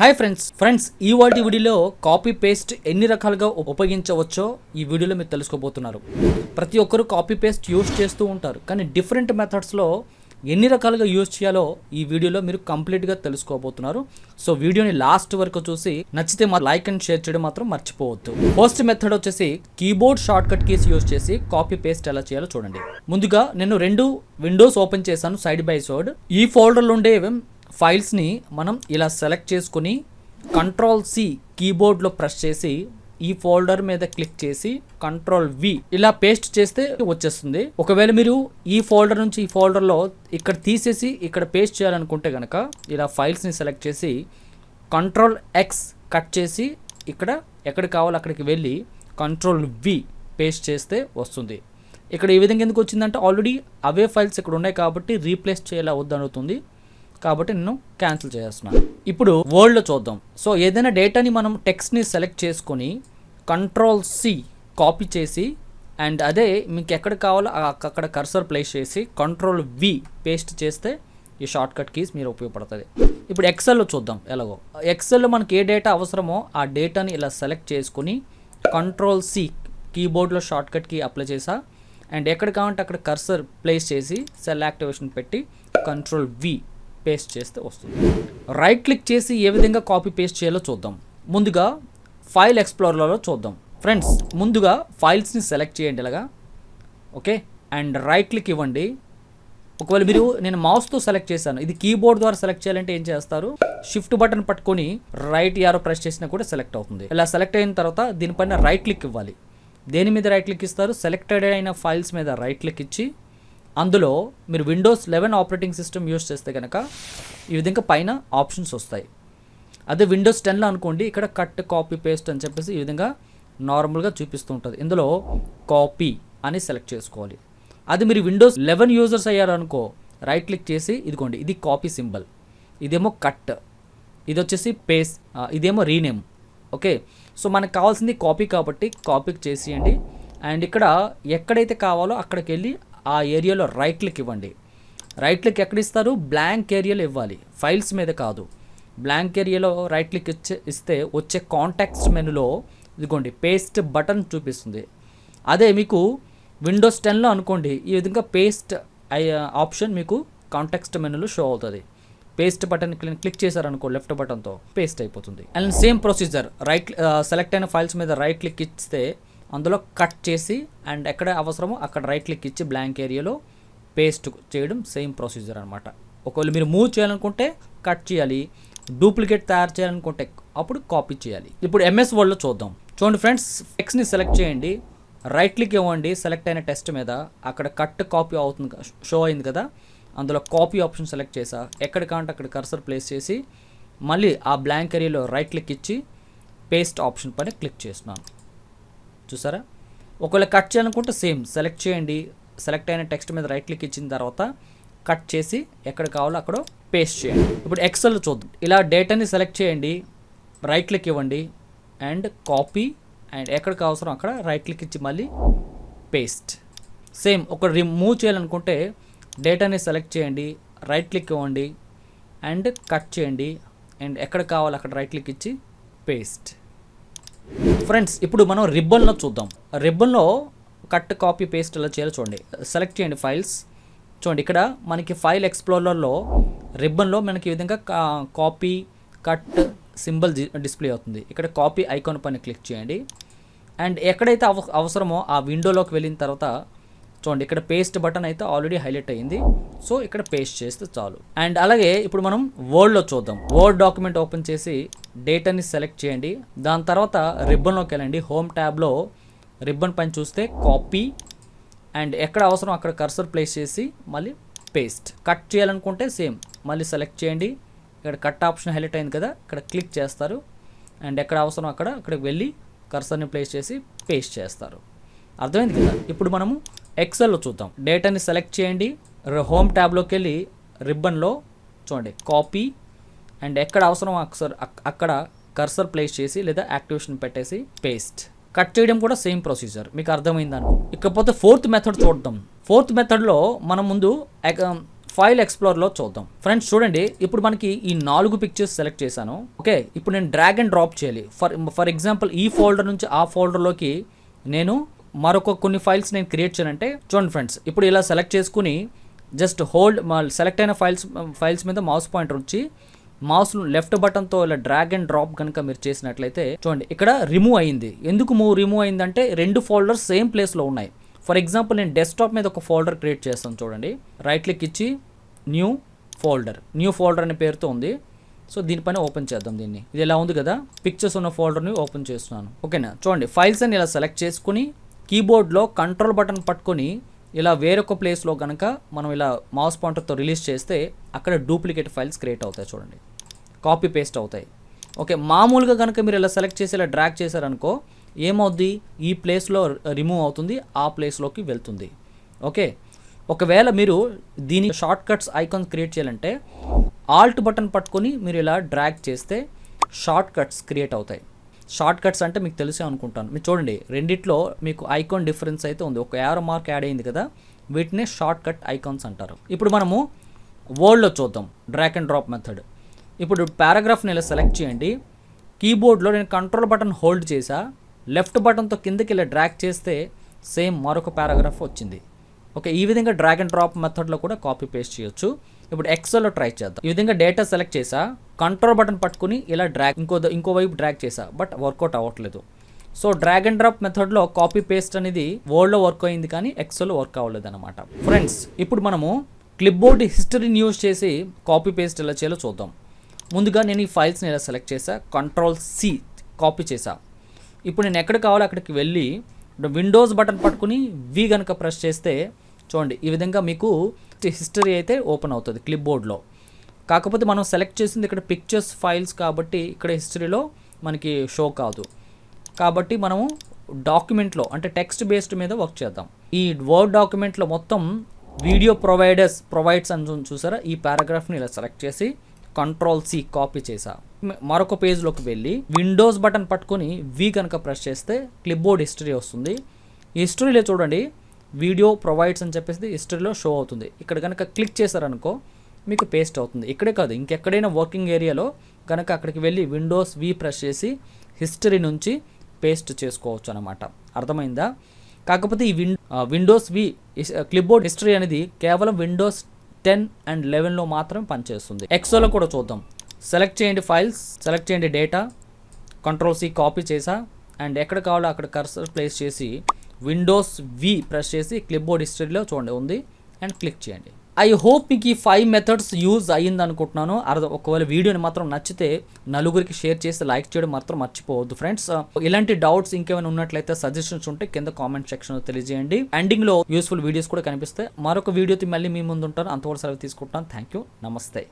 Hi friends. Friends ఈ వాటి వీడియోలో కాపీ పేస్ట్ ఎన్ని రకాలుగా ఉపయోగించవచ్చో ఈ వీడియోలో మీరు తెలుసుకోబోతున్నారు. ప్రతి ఒక్కరు కాపీ పేస్ట్ యూజ్ చేస్తూ ఉంటారు. కానీ డిఫరెంట్ మెథడ్స్లో ఎన్ని రకాలుగా యూజ్ చేయాలో ఈ వీడియోలో మీరు కంప్లీట్గా తెలుసుకోబోతున్నారు. సో వీడియోని లాస్ట్ వరకు చూసి నచ్చితే మా లైక్ అండ్ షేర్ చేయడం మాత్రం మర్చిపోవద్దు. ఫస్ట్ మెథడ్ వచ్చేసి keyboard shortcut keys use చేసి కాపీ పేస్ట్ ఎలా చేయాలో చూడండి. ముందుగా నేను రెండు విండోస్ ఓపెన్ చేశాను సైడ్ బై సైడ్ ఈ ఫోల్డర్లో ఉండే ఫైల్స్ని మనం ఇలా సెలెక్ట్ చేసుకుని కంట్రోల్ సి కీబోర్డ్లో ప్రెస్ చేసి ఈ ఫోల్డర్ మీద క్లిక్ చేసి కంట్రోల్ వి ఇలా పేస్ట్ చేస్తే వచ్చేస్తుంది. ఒకవేళ మీరు ఈ ఫోల్డర్ నుంచి ఈ ఫోల్డర్లో ఇక్కడ తీసేసి ఇక్కడ పేస్ట్ చేయాలనుకుంటే కనుక ఇలా ఫైల్స్ని సెలెక్ట్ చేసి కంట్రోల్ ఎక్స్ కట్ చేసి ఇక్కడ ఎక్కడ కావాలో అక్కడికి వెళ్ళి కంట్రోల్ వి పేస్ట్ చేస్తే వస్తుంది. ఇక్కడ ఈ విధంగా ఎందుకు వచ్చిందంటే ఆల్రెడీ అవే ఫైల్స్ ఇక్కడ ఉన్నాయి కాబట్టి రీప్లేస్ చేయాలా వద్దనుతుంది కాబట్టి నేను క్యాన్సిల్ చేస్తున్నాను ఇప్పుడు వర్డ్లో చూద్దాం. సో ఏదైనా డేటాని మనం టెక్స్ట్ని సెలెక్ట్ చేసుకొని కంట్రోల్ సి కాపీ చేసి అండ్ అదే మీకు ఎక్కడ కావాలో అక్కడ కర్సర్ ప్లేస్ చేసి కంట్రోల్ వి పేస్ట్ చేస్తే ఈ షార్ట్ కట్ కీస్ మీరు ఉపయోగపడుతుంది ఇప్పుడు ఎక్సెల్లో చూద్దాం ఎలాగో. ఎక్సెల్లో మనకి ఏ డేటా అవసరమో ఆ డేటాని ఇలా సెలెక్ట్ చేసుకుని కంట్రోల్ సి కీబోర్డ్లో షార్ట్ కట్ కీ అప్లై చేసా అండ్ ఎక్కడ కావాలంటే అక్కడ కర్సర్ ప్లేస్ చేసి సెల్ యాక్టివేషన్ పెట్టి కంట్రోల్ వి పేస్ట్ చేస్తే వస్తుంది. రైట్ క్లిక్ చేసి ఏ విధంగా కాపీ పేస్ట్ చేయాలో చూద్దాం. ముందుగా ఫైల్ ఎక్స్ప్లోరర్లో చూద్దాం. ఫ్రెండ్స్ ముందుగా ఫైల్స్ని సెలెక్ట్ చేయండి ఇలాగా. ఓకే అండ్ రైట్ క్లిక్ ఇవ్వండి. ఒకవేళ మీరు నేను మౌస్తో సెలెక్ట్ చేశాను. ఇది కీబోర్డ్ ద్వారా సెలెక్ట్ చేయాలంటే ఏం చేస్తారు? షిఫ్ట్ బటన్ పట్టుకొని రైట్ యారో ప్రెస్ చేసినా కూడా సెలెక్ట్ అవుతుంది. ఇలా సెలెక్ట్ అయిన తర్వాత దీనిపైన రైట్ క్లిక్ ఇవ్వాలి. దేని మీద రైట్ క్లిక్ ఇస్తారు? సెలెక్టెడ్ అయిన ఫైల్స్ మీద రైట్ క్లిక్ ఇచ్చి అందులో మీరు Windows eleven operating system use చేస్తే కనుక ఈ విధంగా పైన ఆప్షన్స్ వస్తాయి. అదే విండోస్ టెన్లో అనుకోండి ఇక్కడ కట్ కాపీ పేస్ట్ అని చెప్పేసి ఈ విధంగా నార్మల్గా చూపిస్తూ ఉంటుంది. ఇందులో కాపీ అని సెలెక్ట్ చేసుకోవాలి. అది మీరు విండోస్ లెవెన్ యూజర్స్ అయ్యారనుకో రైట్ క్లిక్ చేసి ఇదిగోండి ఇది కాపీ సింబల్ ఇదేమో కట్ ఇది వచ్చేసి పేస్ట్ ఇదేమో రీనేమ్ ఓకే సో మనకు కావాల్సింది కాపీ కాబట్టి కాపీ చేసేయండి. అండ్ ఇక్కడ ఎక్కడైతే కావాలో అక్కడికి వెళ్ళి ఆ ఏరియాలో రైట్ క్లిక్ ఇవ్వండి. రైట్ క్లిక్ ఎక్కడ ఇస్తారు? బ్లాంక్ ఏరియాలో ఇవ్వాలి. ఫైల్స్ మీద కాదు. బ్లాంక్ ఏరియాలో రైట్ క్లిక్ ఇచ్చే ఇస్తే వచ్చే కాంటాక్ట్స్ మెనూలో ఇదిగోండి పేస్ట్ బటన్ చూపిస్తుంది. అదే మీకు విండోస్ టెన్లో అనుకోండి ఈ విధంగా పేస్ట్ ఆప్షన్ మీకు కాంటాక్స్ట్ మెనూలో షో అవుతుంది. పేస్ట్ బటన్ క్లిక్ చేశారనుకో లెఫ్ట్ బటన్తో పేస్ట్ అయిపోతుంది. And same procedure right select అయిన ఫైల్స్ మీద రైట్ క్లిక్ ఇస్తే అందులో కట్ చేసి అండ్ ఎక్కడ అవసరమో అక్కడ రైట్ క్లిక్ ఇచ్చి బ్లాంక్ ఏరియాలో పేస్ట్ చేయడం సేమ్ ప్రొసీజర్ అనమాట ఒకవేళ మీరు మూవ్ చేయాలనుకుంటే కట్ చేయాలి డూప్లికేట్ తయారు చేయాలనుకుంటే అప్పుడు కాపీ చేయాలి. ఇప్పుడు ఎంఎస్ వర్డ్లో చూద్దాం. చూడండి ఫ్రెండ్స్ టెక్స్ట్ని సెలెక్ట్ చేయండి. రైట్ క్లిక్ ఇవ్వండి సెలెక్ట్ అయిన టెస్ట్ మీద. అక్కడ కట్ కాపీ అవుతుంది కదా, షో అయింది కదా. అందులో కాపీ ఆప్షన్ సెలెక్ట్ చేసా. ఎక్కడ కాంటే అక్కడ కర్సర్ ప్లేస్ చేసి మళ్ళీ ఆ బ్లాంక్ ఏరియాలో రైట్ క్లిక్ ఇచ్చి పేస్ట్ ఆప్షన్ పైన క్లిక్ చేస్తున్నాను. చూసారా? ఒకవేళ కట్ చేయాలనుకుంటే సేమ్ సెలెక్ట్ చేయండి. సెలెక్ట్ అయిన టెక్స్ట్ మీద రైట్ క్లిక్ ఇచ్చిన తర్వాత కట్ చేసి ఎక్కడ కావాలో అక్కడ పేస్ట్ చేయండి. ఇప్పుడు ఎక్సెల్ చూద్దాం. ఇలా డేటాని సెలెక్ట్ చేయండి. రైట్ క్లిక్ ఇవ్వండి. అండ్ కాపీ అండ్ ఎక్కడికి అవసరం అక్కడ రైట్ క్లిక్ ఇచ్చి మళ్ళీ పేస్ట్ సేమ్ ఒక రిమూవ్ చేయాలనుకుంటే డేటాని సెలెక్ట్ చేయండి. రైట్ క్లిక్ ఇవ్వండి. అండ్ కట్ చేయండి. అండ్ ఎక్కడ కావాలో అక్కడ రైట్ క్లిక్ ఇచ్చి పేస్ట్ ఫ్రెండ్స్ ఇప్పుడు మనం రిబ్బన్లో చూద్దాం. రిబ్బన్లో కట్ కాపీ పేస్ట్ ఎలా చేయాలో చూడండి. సెలెక్ట్ చేయండి ఫైల్స్ చూడండి ఇక్కడ మనకి ఫైల్ ఎక్స్ప్లోరర్లో రిబ్బన్లో మనకి ఈ విధంగా కాపీ కట్ సింబల్ డిస్ప్లే అవుతుంది. ఇక్కడ కాపీ ఐకాన్ పైన క్లిక్ చేయండి. అండ్ ఎక్కడైతే అవ అవసరమో ఆ విండోలోకి వెళ్ళిన తర్వాత చూడండి ఇక్కడ పేస్ట్ బటన్ అయితే ఆల్రెడీ హైలైట్ అయ్యింది సో ఇక్కడ పేస్ట్ చేస్తే చాలు. అండ్ అలాగే ఇప్పుడు మనం వర్డ్లో చూద్దాం. వర్డ్ డాక్యుమెంట్ ఓపెన్ చేసి డేటాని సెలెక్ట్ చేయండి. దాని తర్వాత రిబ్బన్లోకి వెళ్ళండి. హోమ్ ట్యాబ్లో రిబ్బన్ పైన చూస్తే కాపీ అండ్ ఎక్కడ అవసరం అక్కడ కర్సర్ ప్లేస్ చేసి మళ్ళీ పేస్ట్. కట్ చేయాలనుకుంటే సేమ్. మళ్ళీ సెలెక్ట్ చేయండి. ఇక్కడ కట్ ఆప్షన్ హైలైట్ అయింది కదా ఇక్కడ క్లిక్ చేస్తారు. అండ్ ఎక్కడ అవసరం అక్కడ అక్కడికి వెళ్ళి కర్సర్ని ప్లేస్ చేసి పేస్ట్ చేస్తారు. అర్థమైంది కదా? ఇప్పుడు మనము ఎక్సెల్లో చూద్దాం. డేటాని సెలెక్ట్ చేయండి. హోమ్ ట్యాబ్లోకి వెళ్ళి రిబ్బన్లో చూడండి. కాపీ అండ్ ఎక్కడ అవసరం అక్సర్ అక్కడ కర్సర్ ప్లేస్ చేసి లేదా యాక్టివేషన్ పెట్టేసి పేస్ట్. కట్ చేయడం కూడా సేమ్ ప్రొసీజర్. మీకు అర్థమైందని ఇకపోతే ఫోర్త్ మెథడ్ చూద్దాం. ఫోర్త్ మెథడ్లో మనం ముందు ఫైల్ ఎక్స్ప్లోర్లో చూద్దాం. ఫ్రెండ్స్ చూడండి. ఇప్పుడు మనకి ఈ నాలుగు పిక్చర్స్ సెలెక్ట్ చేశాను. ఓకే? ఇప్పుడు నేను డ్రాగ్ అండ్ డ్రాప్ చేయాలి. ఫర్ ఫర్ ఎగ్జాంపుల్ ఈ ఫోల్డర్ నుంచి ఆ ఫోల్డర్లోకి నేను మరొక కొన్ని ఫైల్స్ నేను క్రియేట్ చేయనంటే చూడండి ఫ్రెండ్స్. ఇప్పుడు ఇలా సెలెక్ట్ చేసుకుని జస్ట్ హోల్డ్ సెలెక్ట్ అయిన ఫైల్స్ ఫైల్స్ మీద మౌస్ పాయింటర్ వచ్చి మౌస్ లెఫ్ట్ బటన్తో ఇలా డ్రాగ్ అండ్ డ్రాప్ కనుక మీరు చేసినట్లయితే చూడండి ఇక్కడ రిమూవ్ అయింది. ఎందుకు మూవ్ రిమూవ్ అయిందంటే రెండు ఫోల్డర్స్ సేమ్ ప్లేస్లో ఉన్నాయి. ఫర్ ఎగ్జాంపుల్ నేను డెస్క్టాప్ మీద ఒక ఫోల్డర్ క్రియేట్ చేస్తాను చూడండి. రైట్ క్లిక్ ఇచ్చి న్యూ ఫోల్డర్. న్యూ ఫోల్డర్ అనే పేరుతో ఉంది. సో దీనిపైన ఓపెన్ చేద్దాం దీన్ని. ఇది ఎలా ఉంది కదా? పిక్చర్స్ ఉన్న ఫోల్డర్ని ఓపెన్ చేస్తున్నాను. ఓకేనా? చూడండి ఫైల్స్ అని ఇలా సెలెక్ట్ చేసుకుని కీబోర్డ్లో కంట్రోల్ బటన్ పట్టుకొని ఇలా వేరొక ప్లేస్లో కనుక మనం ఇలా మౌస్ పాయింటర్తో రిలీజ్ చేస్తే అక్కడ డూప్లికేట్ ఫైల్స్ క్రియేట్ అవుతాయి చూడండి. కాపీ పేస్ట్ అవుతాయి. ఓకే మామూలుగా కనుక మీరు ఇలా సెలెక్ట్ చేసి ఇలా డ్రాగ్ చేశారనుకో ఏమవుద్ది? ఈ ప్లేస్లో రిమూవ్ అవుతుంది ఆ ప్లేస్లోకి వెళ్తుంది. ఓకే ఒకవేళ మీరు దీని షార్ట్ కట్స్ ఐకాన్ క్రియేట్ చేయాలంటే ఆల్ట్ బటన్ పట్టుకొని మీరు ఇలా డ్రాగ్ చేస్తే షార్ట్ కట్స్ క్రియేట్ అవుతాయి. షార్ట్ కట్స్ అంటే మీకు తెలిసే అనుకుంటాను. మీరు చూడండి రెండిట్లో మీకు ఐకాన్ డిఫరెన్స్ అయితే ఉంది. ఒక యారో మార్క్ యాడ్ అయింది కదా వీటినే షార్ట్ కట్ ఐకాన్స్ అంటారు. ఇప్పుడు మనము వర్డ్లో చూద్దాం డ్రాక్ అండ్ డ్రాప్ మెథడ్ ఇప్పుడు పారాగ్రాఫ్ని ఇలా సెలెక్ట్ చేయండి. కీబోర్డ్లో నేను కంట్రోల్ బటన్ హోల్డ్ చేసా లెఫ్ట్ బటన్తో కిందకి ఇలా డ్రాక్ చేస్తే సేమ్ మరొక పారాగ్రాఫ్ వచ్చింది. ఓకే ఈ విధంగా డ్రాగ్ అండ్ డ్రాప్ మెథడ్లో కూడా కాపీ పేస్ట్ చేయొచ్చు. ఇప్పుడు ఎక్సెల్లో ట్రై చేద్దాం. ఈ విధంగా డేటా సెలెక్ట్ చేసా కంట్రోల్ బటన్ పట్టుకుని ఇలా డ్రాగ్ ఇంకో ఇంకో వైపు డ్రాగ్ చేసా బట్ వర్కౌట్ అవ్వట్లేదు. సో డ్రాగ్ అండ్ డ్రాప్ మెథడ్లో కాపీ పేస్ట్ అనేది వర్డ్లో వర్క్ అయింది కానీ ఎక్సెల్లో వర్క్ అవ్వలేదు అనమాట ఫ్రెండ్స్ ఇప్పుడు మనము క్లిప్ బోర్డ్ హిస్టరీని యూజ్ చేసి కాపీ పేస్ట్ ఎలా చేయాలో చూద్దాం. ముందుగా నేను ఈ ఫైల్స్ని ఇలా సెలెక్ట్ చేసా కంట్రోల్ సి కాపీ చేసా. ఇప్పుడు నేను ఎక్కడ కావాలో అక్కడికి వెళ్ళి విండోస్ బటన్ పట్టుకుని వి కనుక ప్రెస్ చేస్తే చూడండి ఈ విధంగా మీకు హిస్టరీ అయితే ఓపెన్ అవుతుంది క్లిప్ బోర్డ్లో కాకపోతే మనం సెలెక్ట్ చేసింది ఇక్కడ పిక్చర్స్ ఫైల్స్ కాబట్టి ఇక్కడ హిస్టరీలో మనకి షో కాదు. కాబట్టి మనము డాక్యుమెంట్లో అంటే టెక్స్ట్ బేస్డ్ మీద వర్క్ చేద్దాం. ఈ వర్డ్ డాక్యుమెంట్లో మొత్తం వీడియో ప్రొవైడర్స్ ప్రొవైడ్స్ అని చూసారా? ఈ పారాగ్రాఫ్ని ఇలా సెలెక్ట్ చేసి కంట్రోల్ సి కాపీ చేసా. మరొక పేజ్లోకి వెళ్ళి విండోస్ బటన్ పట్టుకొని వి కనుక ప్రెస్ చేస్తే క్లిప్ బోర్డ్ హిస్టరీ వస్తుంది. హిస్టరీలో చూడండి వీడియో ప్రొవైడ్స్ అని చెప్పేసి హిస్టరీలో షో అవుతుంది. ఇక్కడ కనుక క్లిక్ చేశారనుకో మీకు పేస్ట్ అవుతుంది. ఇక్కడే కాదు ఇంకెక్కడైనా వర్కింగ్ ఏరియాలో కనుక అక్కడికి వెళ్ళి విండోస్ వి ప్రెస్ చేసి హిస్టరీ నుంచి పేస్ట్ చేసుకోవచ్చు అనమాట అర్థమైందా? కాకపోతే ఈ win Windows V clipboard history అనేది కేవలం విండోస్ టెన్ అండ్ లెవెన్లో మాత్రం పనిచేస్తుంది. ఎక్సోలో కూడా చూద్దాం. సెలెక్ట్ చేయండి ఫైల్స్ సెలెక్ట్ చేయండి డేటా కంట్రోల్ సి కాపీ చేసా అండ్ ఎక్కడ కావాలో అక్కడ కర్సర్ ప్లేస్ చేసి విండోస్ వి ప్రెస్ చేసి క్లిప్ బోర్డ్ హిస్టరీలో చూడండి ఉంది. అండ్ క్లిక్ చేయండి. ఐ హోప్ మీకు ఈ ఫైవ్ మెథడ్స్ యూజ్ అయ్యింది అనుకుంటున్నాను అర్థం ఒకవేళ వీడియోని మాత్రం నచ్చితే నలుగురికి షేర్ చేసి లైక్ చేయడం మాత్రం మర్చిపోవద్దు ఫ్రెండ్స్ uh, ఇలాంటి డౌట్స్ ఇంకేమైనా ఉన్నట్లయితే సజెషన్స్ ఉంటే కింద కామెంట్ సెక్షన్ తెలియజేయండి. ఎండింగ్లో యూస్ఫుల్ వీడియోస్ కూడా కనిపిస్తాయి. మరొక వీడియోతో మళ్ళీ మీ ముందు ఉంటాను అంతవరకు సెలవు తీసుకుంటాను థ్యాంక్ యూ నమస్తే